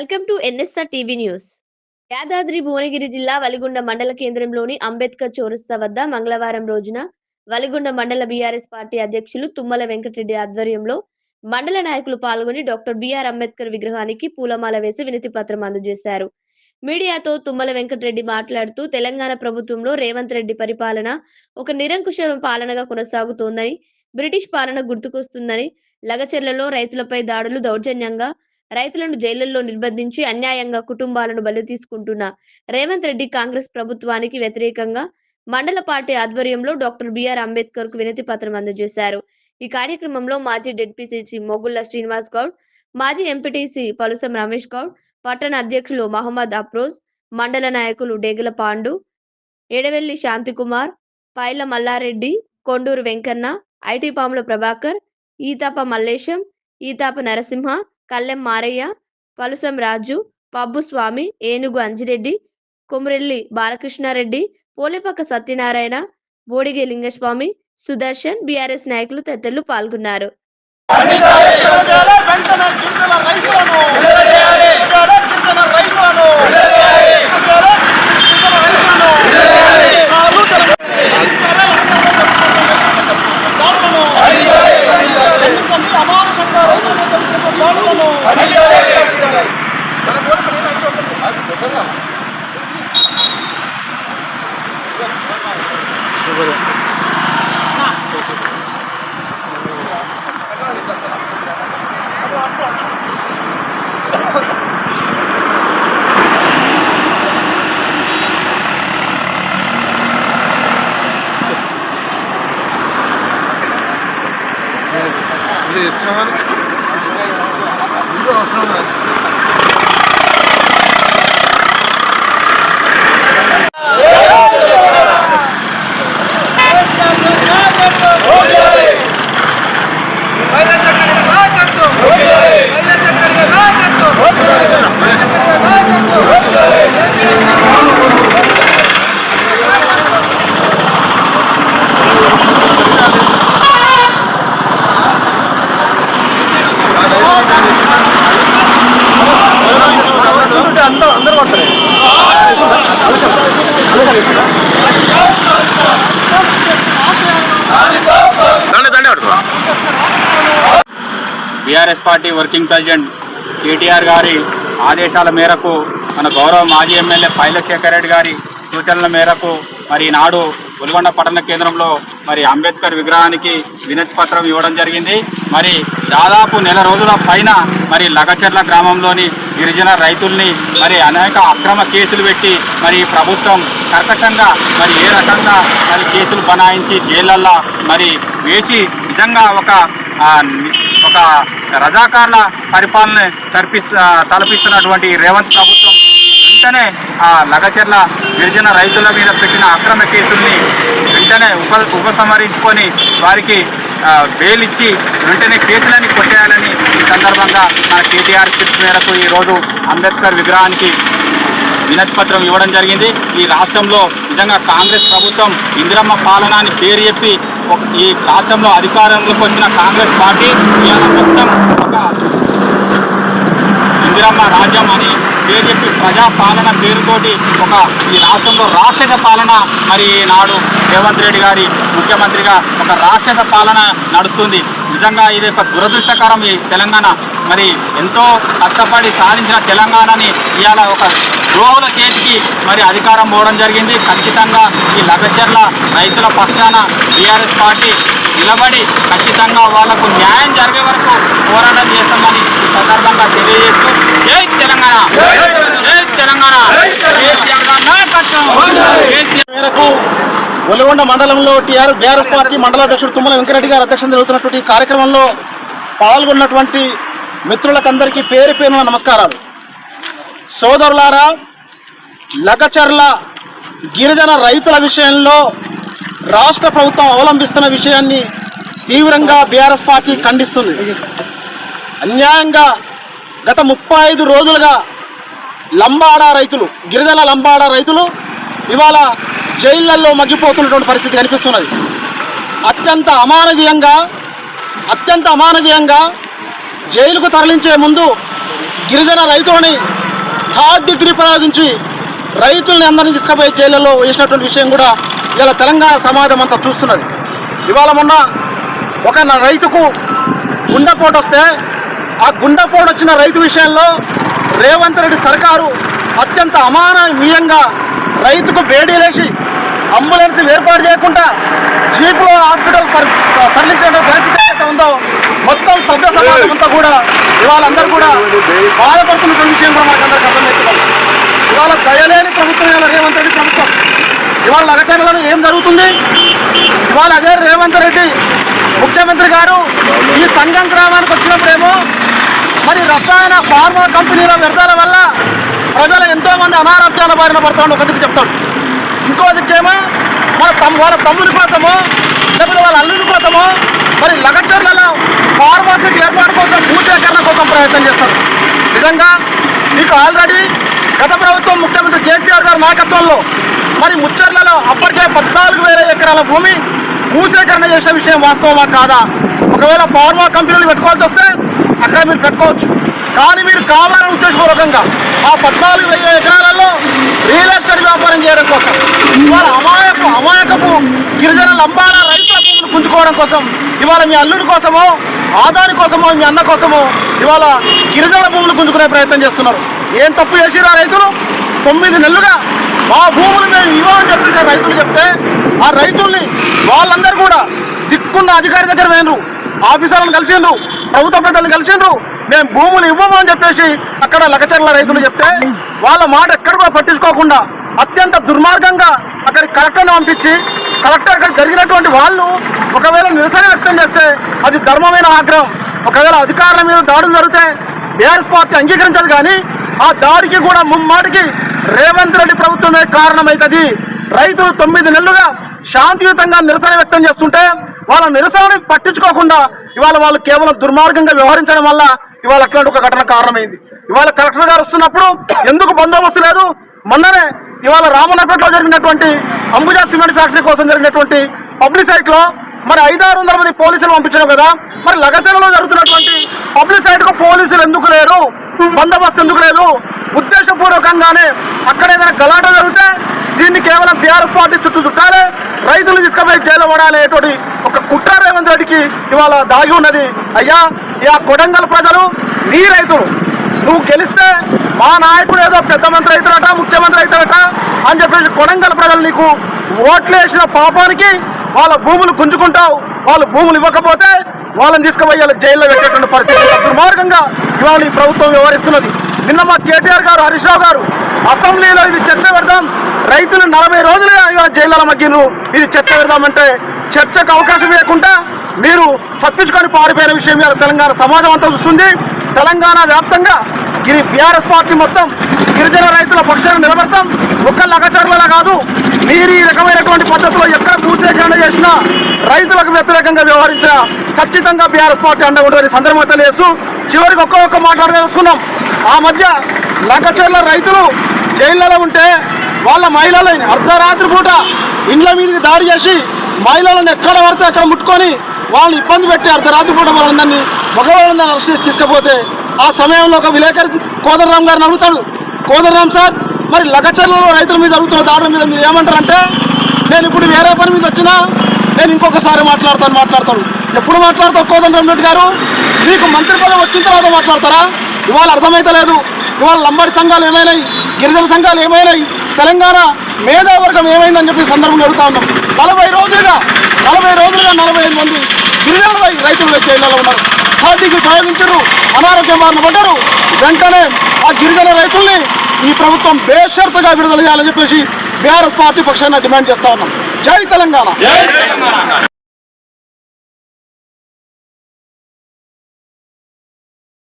Welcome to NSR TV news. Yadadri Bhuvanagiri జిల్లా వలిగొండ మండల కేంద్రంలోని అంబేద్కర్ చౌరస్తా వద్ద మంగళవారం రోజున వలిగొండ మండల బీఆర్ఎస్ పార్టీ అధ్యక్షులు తుమ్మల వెంకటరెడ్డి ఆధ్వర్యంలో మండల నాయకులు పాల్గొని డాక్టర్ బిఆర్ అంబేద్కర్ విగ్రహానికి పూలమాల వేసి వినతి పత్రం అందజేశారు. మీడియాతో తుమ్మల వెంకటరెడ్డి మాట్లాడుతూ తెలంగాణ ప్రభుత్వంలో రేవంత్ రెడ్డి పరిపాలన ఒక నిరంకుశ పాలనగా కొనసాగుతోందని బ్రిటిష్ పాలన గుర్తుకొస్తుందని లగచెర్లలో రైతులపై దాడులు దౌర్జన్యంగా రైతులను జైళ్ళలో నిర్బంధించి అన్యాయంగా కుటుంబాలను బలి తీసుకుంటున్న రేవంత్ రెడ్డి కాంగ్రెస్ ప్రభుత్వానికి వ్యతిరేకంగా మండల పార్టీ ఆధ్వర్యంలో డాక్టర్ బిఆర్ అంబేద్కర్కు వినతి పత్రం అందజేశారు. ఈ కార్యక్రమంలో మాజీ డెడ్పీసీసీ మొగుళ్ళ శ్రీనివాస్ గౌడ్ మాజీ ఎంపీటీసీ పలుసం రమేష్ గౌడ్ పట్టణ అధ్యక్షులు మహమ్మద్ అప్రోజ్ మండల నాయకులు డేగల పాండు ఎడవెల్లి శాంతికుమార్ పైల మల్లారెడ్డి కొండూరు వెంకన్న ఐటీ పాముల ప్రభాకర్ ఈతాప మల్లేశం ఈతాప నరసింహ కల్లెం మారయ్య పలుసం రాజు పబ్బు స్వామి ఏనుగు అంజిరెడ్డి కొమరెల్లి బాలకృష్ణారెడ్డి పోలేపక్క సత్యనారాయణ బోడిగే లింగస్వామి సుదర్శన్ బీఆర్ఎస్ నాయకులు తదితరులు పాల్గొన్నారు. రైతులను విడుదల గిరిజన రైతులను విడుదల గిరిజన రైతులను కాలు తెలంగాణ దాడులను ఎందుకంటే అమానుషంగా రైతుల మీద జరుగుతున్న దాడులను ఇది ఇష్టమని ఇది అవసరం లేదు అందరూ అందరూ పడతారు BRS party working president KTR గారి ఆదేశాల మేరకు మన గౌరవ మాజీ ఎమ్మెల్యే పైలశేఖర్ రెడ్డి గారి సూచనల మేరకు మరి నాడు ఉల్గొండ పట్టణ కేంద్రంలో మరి అంబేద్కర్ విగ్రహానికి వినతి పత్రం ఇవ్వడం జరిగింది. మరి దాదాపు నెల రోజుల పైన మరి లగచెర్ల గ్రామంలోని గిరిజన రైతుల్ని మరి అనేక అక్రమ కేసులు పెట్టి మరి ప్రభుత్వం కర్కశంగా మరి ఏ రకంగా మరి కేసులు బనాయించి జైళ్ళల్లో మరి వేసి నిజంగా ఒక ఒక రజాకార్ల పరిపాలన తలపిస్తున్నటువంటి రేవంత్ ప్రభుత్వం వెంటనే ఆ లగచెర్ల గిరిజన రైతుల మీద పెట్టిన అక్రమ కేసుల్ని వెంటనే ఉప ఉపసంహరించుకొని వారికి ఆ, బెయిల్ ఇచ్చి వెంటనే కేసులని కొట్టేయాలని ఈ సందర్భంగా మన కేటీఆర్ పిలుపు మేరకు ఈరోజు అంబేద్కర్ విగ్రహానికి వినతిపత్రం ఇవ్వడం జరిగింది. ఈ రాష్ట్రంలో నిజంగా కాంగ్రెస్ ప్రభుత్వం ఇందిరమ్మ పాలన అని పేరు చెప్పి ఈ రాష్ట్రంలో అధికారంలోకి వచ్చిన కాంగ్రెస్ పార్టీ ఇవాళ మొత్తం ఒక ఇందిరమ్మ రాజ్యం అని పేరు ప్రజాపాలన ప్రజా పాలన పేరుతోటి ఒక ఈ రాష్ట్రంలో రాక్షస పాలన మరి నాడు రేవంత్ రెడ్డి గారి ముఖ్యమంత్రిగా ఒక రాక్షస పాలన నడుస్తుంది. నిజంగా ఇది ఒక దురదృష్టకరం ఈ తెలంగాణ. మరి ఎంతో కష్టపడి సాధించిన తెలంగాణని ఇవాళ ఒక ద్రోహుల చేతికి మరి అధికారం పోవడం జరిగింది. ఖచ్చితంగా ఈ లగచర్ల రైతుల పక్షాన బీఆర్ఎస్ పార్టీ నిలబడి ఖచ్చితంగా వాళ్ళకు న్యాయం జరిగే వరకు పోరాటం చేస్తామని ఈ సందర్భంగా తెలియజేస్తూ జై తెలంగాణ. జై తెలంగాణ. మేరకు ఒలిగొండ మండలంలో టీఆర్ బీఆర్ఎస్ పార్టీ మండల అధ్యక్షుడు తుమ్మల వెంకరెడ్డి గారు అధ్యక్షత జరుగుతున్నటువంటి కార్యక్రమంలో పాల్గొన్నటువంటి మిత్రులకందరికీ పేరు పేరున నమస్కారాలు. సోదరులారా లగచర్ల గిరిజన రైతుల విషయంలో రాష్ట్ర ప్రభుత్వం అవలంబిస్తున్న విషయాన్ని తీవ్రంగా బీఆర్ఎస్ పార్టీ ఖండిస్తుంది. అన్యాయంగా గత ముప్పై ఐదు రోజులుగా లంబాడా రైతులు గిరిజన లంబాడా రైతులు ఇవాళ జైళ్ళలో మగ్గిపోతున్నటువంటి పరిస్థితి కనిపిస్తున్నది. అత్యంత అమానవీయంగా అత్యంత అమానవీయంగా జైలుకు తరలించే ముందు గిరిజన రైతులని థర్డ్ డిగ్రీ ప్రయోగించి రైతుల్ని అందరినీ తీసుకుపోయి జైళ్ళలో వేసినటువంటి విషయం కూడా ఇలా తెలంగాణ సమాజం అంతా చూస్తున్నది. ఇవాళ మొన్న ఒక రైతుకు గుండెపోటు వస్తే ఆ గుండెపోటు వచ్చిన రైతు విషయంలో రేవంత్ రెడ్డి సర్కారు అత్యంత అమానవీయంగా రైతుకు బేడీలేసి అంబులెన్స్ ఏర్పాటు చేయకుండా జీపులో హాస్పిటల్ పరి- తరలించిన పరిస్థితి ఏదైతే ఉందో మొత్తం సభ్య సమాజం అంతా కూడా ఇవాళ అందరూ కూడా బాధపడుతున్నటువంటి విషయం కూడా మాకు అందరికీ అర్థమవుతుంది. ఇవాళ దయలేని ప్రభుత్వం ఇవాళ రేవంత్ రెడ్డి ప్రభుత్వం. ఇవాళ లగచర్లలో ఏం జరుగుతుంది? ఇవాళ అదే రేవంత్ రెడ్డి ముఖ్యమంత్రి గారు ఈ సంఘం గ్రామానికి వచ్చినప్పుడేమో మరి రసాయన ఫార్మా కంపెనీల వ్యర్థాల వల్ల ప్రజలు ఎంతోమంది అనారోగ్యాల బారిన పడతాడు ఒక దిక్కు చెప్తాడు. ఇంకో దిక్కేమో మన తమ్ వాళ్ళ తమ్ముడి కోసమో లేకపోతే వాళ్ళ అల్లుడి కోసమో మరి లగచర్లలో ఫార్మాసిటీ ఏర్పాటు కోసం భూసేకరణ కోసం ప్రయత్నం చేస్తారు. నిజంగా మీకు ఆల్రెడీ గత ప్రభుత్వం ముఖ్యమంత్రి కేసీఆర్ గారి నాయకత్వంలో మరి ముచ్చర్లలో అప్పటికే పద్నాలుగు వేల ఎకరాల భూమి భూసేకరణ చేసే విషయం వాస్తవమా కాదా? ఒకవేళ ఫార్మా కంపెనీలు పెట్టుకోవాల్సి వస్తే అక్కడ మీరు పెట్టుకోవచ్చు. కానీ మీరు కావాలని ఉద్దేశపూర్వకంగా ఆ పద్నాలుగు వేల ఎకరాలలో రియల్ ఎస్టేట్ వ్యాపారం చేయడం కోసం ఇవాళ అమాయకు అమాయకపు గిరిజన లంబాల రైతుల భూములు పుంజుకోవడం కోసం ఇవాళ మీ అల్లుడి కోసమో ఆదాని కోసమో మీ అన్న కోసమో ఇవాళ గిరిజన భూములు పుంజుకునే ప్రయత్నం చేస్తున్నారు. ఏం తప్పు చేసిరా రైతులు? తొమ్మిది నెలలుగా మా భూములు మేము ఇవ్వమని చెప్పి రైతులు చెప్తే ఆ రైతుల్ని వాళ్ళందరూ కూడా దిక్కున్న అధికారి దగ్గర వేయండ్రు. ఆఫీసర్లను కలిసిండ్రు ప్రభుత్వ పెద్దలను కలిసిండ్రు. మేము భూములు ఇవ్వము అని చెప్పేసి అక్కడ లకచర్ల రైతులు చెప్తే వాళ్ళ మాట ఎక్కడ కూడా పట్టించుకోకుండా అత్యంత దుర్మార్గంగా అక్కడికి కలెక్టర్ని పంపించి కలెక్టర్ అక్కడ జరిగినటువంటి వాళ్ళు ఒకవేళ నిరసన వ్యక్తం చేస్తే అది ధర్మమైన ఆగ్రహం. ఒకవేళ అధికారుల మీద దాడులు జరిగితే బీఆర్ఎస్ పార్టీ అంగీకరించదు కానీ ఆ దాడికి కూడా ముమ్మాటికి రేవంత్ రెడ్డి ప్రభుత్వమే కారణమవుతుంది రైతులు తొమ్మిది నెలలుగా శాంతియుతంగా నిరసన వ్యక్తం చేస్తుంటే వాళ్ళ నిరసనని పట్టించుకోకుండా ఇవాళ వాళ్ళు కేవలం దుర్మార్గంగా వ్యవహరించడం వల్ల ఇవాళ అట్లాంటి ఒక ఘటన కారణమైంది. ఇవాళ కలెక్టర్ గారు వస్తున్నప్పుడు ఎందుకు బందోబస్తు లేదు? మొన్ననే ఇవాళ రామన్నపేటలో జరిగినటువంటి అంబుజా సిమెంట్ ఫ్యాక్టరీ కోసం జరిగినటువంటి పబ్లిసైట్లో మరి ఐదారు వందల మంది పోలీసులు పంపించారు కదా. మరి లగచలలో జరుగుతున్నటువంటి పబ్లిసైట్కు పోలీసులు ఎందుకు లేరు? బందోబస్తు ఎందుకు లేదు? ఉద్దేశపూర్వకంగానే అక్కడ ఏదైనా గలాట జరిగితే దీన్ని కేవలం బీఆర్ఎస్ పార్టీ చుట్టూ చుట్టాలి రైతులు తీసుకుపోయి జైలు పడాలనేటువంటి ఒక కుట్ర రేవంత్ రెడ్డికి ఇవాళ దాగి ఉన్నది. అయ్యా ఈ ఆ కొడంగల్ ప్రజలు నీ రైతులు నువ్వు గెలిస్తే మా నాయకుడు ఏదో పెద్ద మంత్రి అవుతాడట ముఖ్యమంత్రి అవుతాడట అని చెప్పేసి కొడంగల్ ప్రజలు నీకు ఓట్లు వేసిన పాపానికి వాళ్ళ భూములు గుంజుకుంటావు వాళ్ళు భూములు ఇవ్వకపోతే వాళ్ళని తీసుకుపోయి వాళ్ళ జైల్లో పెట్టేటువంటి పరిస్థితి దుర్మార్గంగా ఇవాళ ఈ ప్రభుత్వం వ్యవహరిస్తున్నది. నిన్న మా కేటీఆర్ గారు హరీష్ రావు గారు అసెంబ్లీలో ఇది చర్చ పెడదాం రైతులు నలభై రోజులుగా ఇవాళ జైల్లో మగ్గిరు ఇది చర్చ పెడదామంటే చర్చకు అవకాశం లేకుండా మీరు తప్పించుకొని పారిపోయిన విషయం తెలంగాణ సమాజం అంతా చూస్తుంది. తెలంగాణ వ్యాప్తంగా గిరి బీఆర్ఎస్ పార్టీ మొత్తం గిరిజన రైతుల పక్షాన నిలబడతాం. ఒక్క లగచర్ల కాదు మీరు ఈ రకమైనటువంటి పద్ధతిలో ఎక్కడ భూసేకరణ చేసినా రైతులకు వ్యతిరేకంగా వ్యవహరించినా ఖచ్చితంగా బీఆర్ఎస్ పార్టీ అండగా ఉంటుందని సందర్భం తెలియజేస్తూ చివరికి ఒక్క ఒక్క మాట్లాడదలుచుకున్నాం ఆ మధ్య లగచర్ల రైతులు జైళ్ళలో ఉంటే వాళ్ళ మహిళలని అర్ధరాత్రి పూట ఇండ్ల మీదకి దాడి చేసి మహిళలను ఎక్కడ పడితే అక్కడ ముట్టుకొని వాళ్ళని ఇబ్బంది పెట్టి అర్ధరాత్రి పూట వాళ్ళందరినీ మగవాళ్ళని అరెస్ట్ చేసి తీసుకుపోతే ఆ సమయంలో ఒక విలేకరి కోదరరామ్ గారిని అడుగుతాడు. కోదరరామ్ సార్ మరి లగచర్లలో రైతుల మీద జరుగుతున్న దాడుల మీద మీరు ఏమంటారంటే నేను ఇప్పుడు వేరే పని మీద వచ్చినా నేను ఇంకొకసారి మాట్లాడతాను మాట్లాడతాను. ఎప్పుడు మాట్లాడతావు కోదండరామ్ రెడ్డి గారు? మీకు మంత్రి పదవి వచ్చిన తర్వాత మాట్లాడతారా? ఇవాళ అర్థమైతలేదు ఇవాళ లంబాడి సంఘాలు ఏమైనాయి? గిరిజన సంఘాలు ఏమైనాయి? తెలంగాణ మేధావర్గం ఏమైందని చెప్పి సందర్భంగా అడుగుతా ఉన్నాం. నలభై రోజులుగా నలభై రోజులుగా నలభై ఐదు మంది గిరిజన రైతులు వచ్చి ఉన్నారు. పార్టీకి ప్రయోగించరు అనారోగ్యం బారిన పడ్డారు. వెంటనే ఆ గిరిజన రైతుల్ని ఈ ప్రభుత్వం బేషరతుగా విడుదల చేయాలని చెప్పేసి బీఆర్ఎస్ పార్టీ పక్షాన డిమాండ్ చేస్తా ఉన్నాం. జై తెలంగాణ.